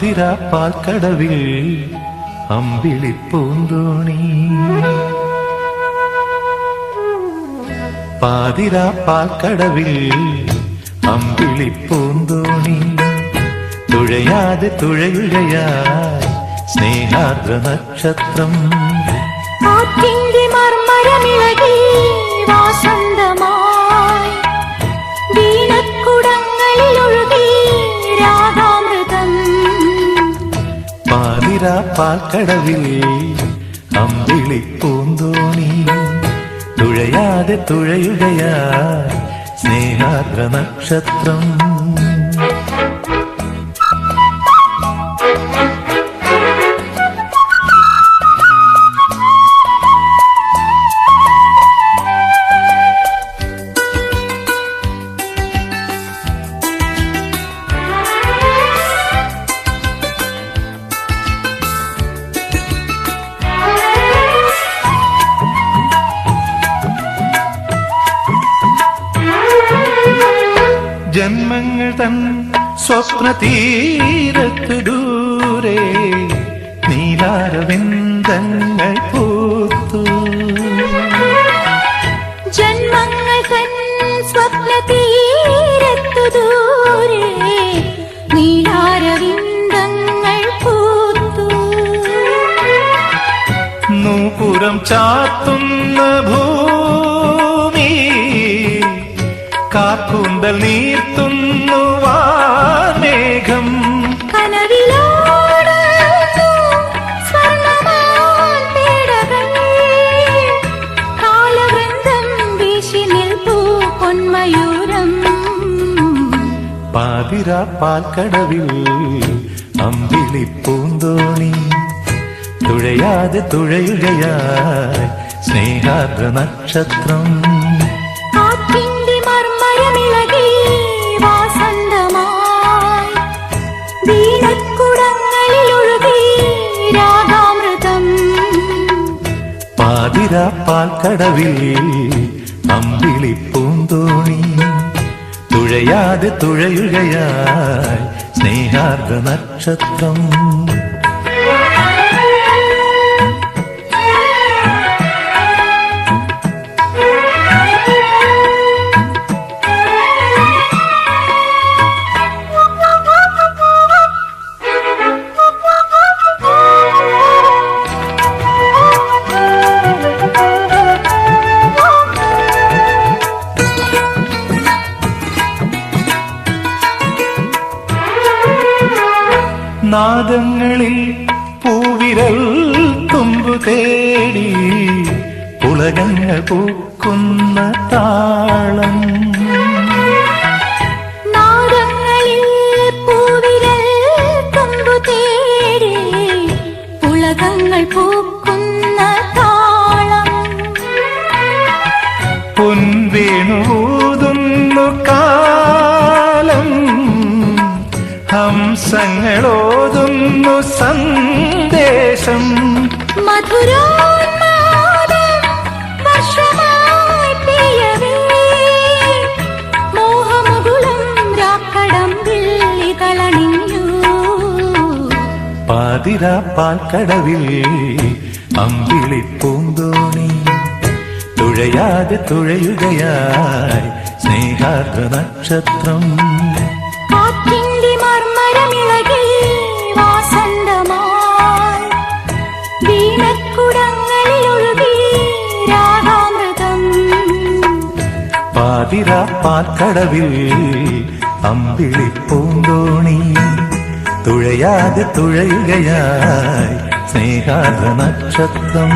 പാതിര പാൽക്കടവിൽ അമ്പിളിപ്പൂന്തോണി. പാതിര പാൽക്കടവിൽ അമ്പിളിപ്പൂന്തോണി. തുഴയാതെ തുഴയുകയായി സ്നേഹാർദ്ര നക്ഷത്രം പാതിര പാൽക്കടവിൽ അമ്പിളിപ്പൂന്തോണി തുഴയാതെ തുഴയുകയാ സ്നേഹാദ്ര നക്ഷത്രം. ജന്മങ്ങൾ തൻ സ്വപ്ന തീരത്ത് ദൂരെ നീലാരവിന്ദങ്ങൾ പൂത്തു. ജന്മങ്ങൾ തൻ സ്വപ്ന തീരത്തു ദൂരെ നീലാരവിന്ദങ്ങൾ പൂത്തു. നൂപുരം ചാത്തുന്ന ഭൂമി കാക്കൂന്തൽ നീർത്തുന്നു വാമേഘം. പാൽക്കടവിൽ അമ്പിളി പൂന്തോണി. തുഴയാതെ തുഴയുകയായി സ്നേഹാർദ്ര നക്ഷത്രം. പാതിര പാൽക്കടവിൽ അമ്പിളിപ്പൂന്തോണി. തുഴയാതെ തുഴയുകയായി സ്നേഹാർദ്ര നക്ഷത്രം നാദങ്ങളിൽ പൂവിരൽ തുമ്പു തേടി ഉലകങ്ങൾ പൂക്കുന്ന താളം. ഹംസങ്ങളോതുന്നു സന്ദേശം. മധുര വർഷമായി അമ്പിളി പൂന്തോണി തുഴയാതെ തുഴയുകയായി സ്നേഹാർദ്ര നക്ഷത്രം മർമരമിളകി അമ്പിളി പൂന്തോണി. പാൽക്കടവിൽ തുഴയാതെ തുഴയുകയായി സ്നേഹാത നക്ഷത്രം.